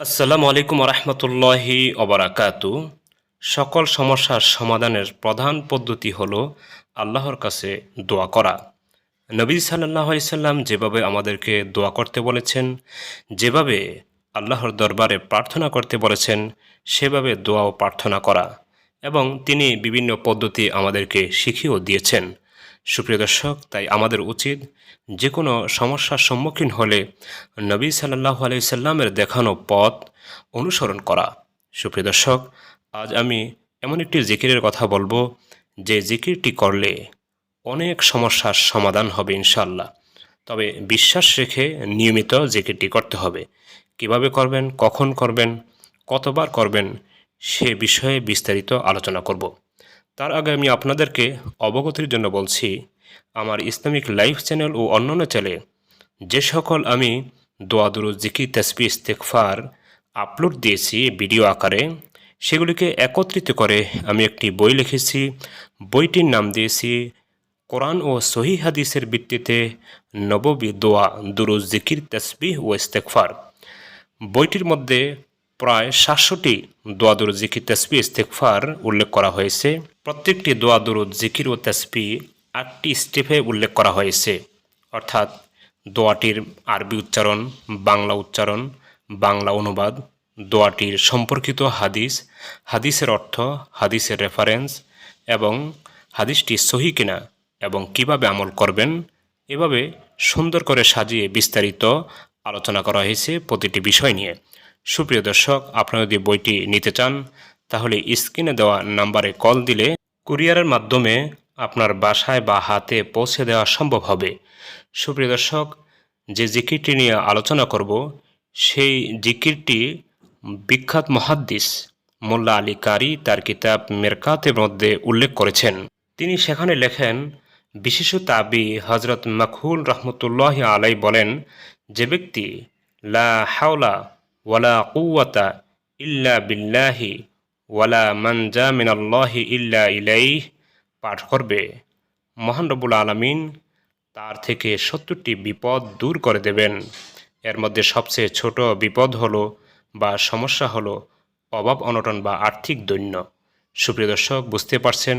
আসসালামু আলাইকুম রহমতুল্লাহি অবরাকাতু সকল সমস্যার সমাধানের প্রধান পদ্ধতি হল আল্লাহর কাছে দোয়া করা। নবী সাল্লাহ সাল্লাম যেভাবে আমাদেরকে দোয়া করতে বলেছেন, যেভাবে আল্লাহর দরবারে প্রার্থনা করতে বলেছেন, সেভাবে দোয়া ও প্রার্থনা করা এবং তিনি বিভিন্ন পদ্ধতি আমাদেরকে শিখিয়েও দিয়েছেন। সুপ্রিয় দর্শক, তাই আমাদের উচিত যে কোনো সমস্যার সম্মুখীন হলে নবী সাল্লাহ আলাইসাল্লামের দেখানো পথ অনুসরণ করা। সুপ্রিয় দর্শক, আজ আমি এমন একটি জিকিরের কথা বলব যে জিকিরটি করলে অনেক সমস্যার সমাধান হবে ইনশাল্লাহ তবে বিশ্বাস রেখে নিয়মিত জিকিরটি করতে হবে। কীভাবে করবেন, কখন করবেন, কতবার করবেন, সে বিষয়ে বিস্তারিত আলোচনা করব। তার আগে আমি আপনাদেরকে অবগতির জন্য বলছি, আমার ইসলামিক লাইফ চ্যানেল ও অন্যান্য চ্যানেলে যে সকল আমি দোয়াদুরু জিকি তসবি ইস্তেকফার আপলোড দিয়েছি ভিডিও আকারে, সেগুলিকে একত্রিত করে আমি একটি বই লিখেছি। বইটির নাম দিয়েছি, কোরআন ও সহি হাদিসের ভিত্তিতে নববী দোয়া দুরুজ জিকির, তসবিহ ও ইস্তেকফার বইটির মধ্যে প্রায় সাতশোটি দোয়াদুর জিকির তসবি ইস্তেকফার উল্লেখ করা হয়েছে। প্রত্যেকটি দোয়া, দুরুদ, জিকির ও তসবি আটটি স্টেপে উল্লেখ করা হয়েছে। অর্থাৎ দোয়াটির আরবি উচ্চারণ, বাংলা উচ্চারণ, বাংলা অনুবাদ, দোয়াটির সম্পর্কিত হাদিস, হাদিসের অর্থ, হাদিসের রেফারেন্স এবং হাদিসটি সহি কিনা এবং কীভাবে আমল করবেন, এভাবে সুন্দর করে সাজিয়ে বিস্তারিত আলোচনা করা হয়েছে প্রতিটি বিষয় নিয়ে। সুপ্রিয় দর্শক, আপনারা যদি বইটি নিতে চান, তাহলে স্ক্রিনে দেওয়া নাম্বারে কল দিলে কুরিয়ারের মাধ্যমে আপনার বাসায় বা হাতে পৌঁছে দেওয়া সম্ভব হবে। সুপ্রিয় দর্শক, যে জিকিরটি নিয়ে আলোচনা করব, সেই জিকিরটি বিখ্যাত মহাদ্দিস মোল্লা আলী কারি তার কিতাব মেরকাতের মধ্যে উল্লেখ করেছেন। তিনি সেখানে লেখেন বিশেষ তাবি হজরত মখুল রহমতুল্লাহ আলাই বলেন, যে ব্যক্তি লা হাওলা ওয়ালা কুয়াতা ইল্লা বিল্লাহি ওয়ালা মানজা মিনাল্লাহি ইল্লা ইলাই পাঠ করবে। মহান রবুল আলমিন তার থেকে সত্তরটি বিপদ দূর করে দেবেন। এর মধ্যে সবচেয়ে ছোট বিপদ হলো বা সমস্যা হলো অভাব অনটন বা আর্থিক দৈন্য। সুপ্রিয় দর্শক, বুঝতে পারছেন,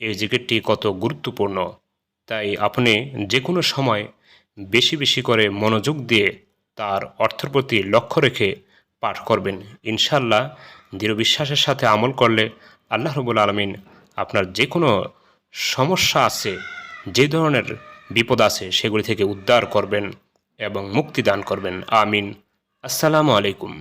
এই জিকিরটি কত গুরুত্বপূর্ণ। তাই আপনি যে কোনো সময় বেশি বেশি করে মনোযোগ দিয়ে তার অর্থের প্রতি লক্ষ্য রেখে পাঠ করবেন। ইনশাল্লাহ দৃঢ় বিশ্বাসের সাথে আমল করলে আল্লাহ রবুল আলমিন আপনার যে কোনো সমস্যা আছে, যে ধরনের বিপদ আছে, সেগুলি থেকে উদ্ধার করবেন এবং মুক্তি দান করবেন। আমিন। আসসালামু আলাইকুম।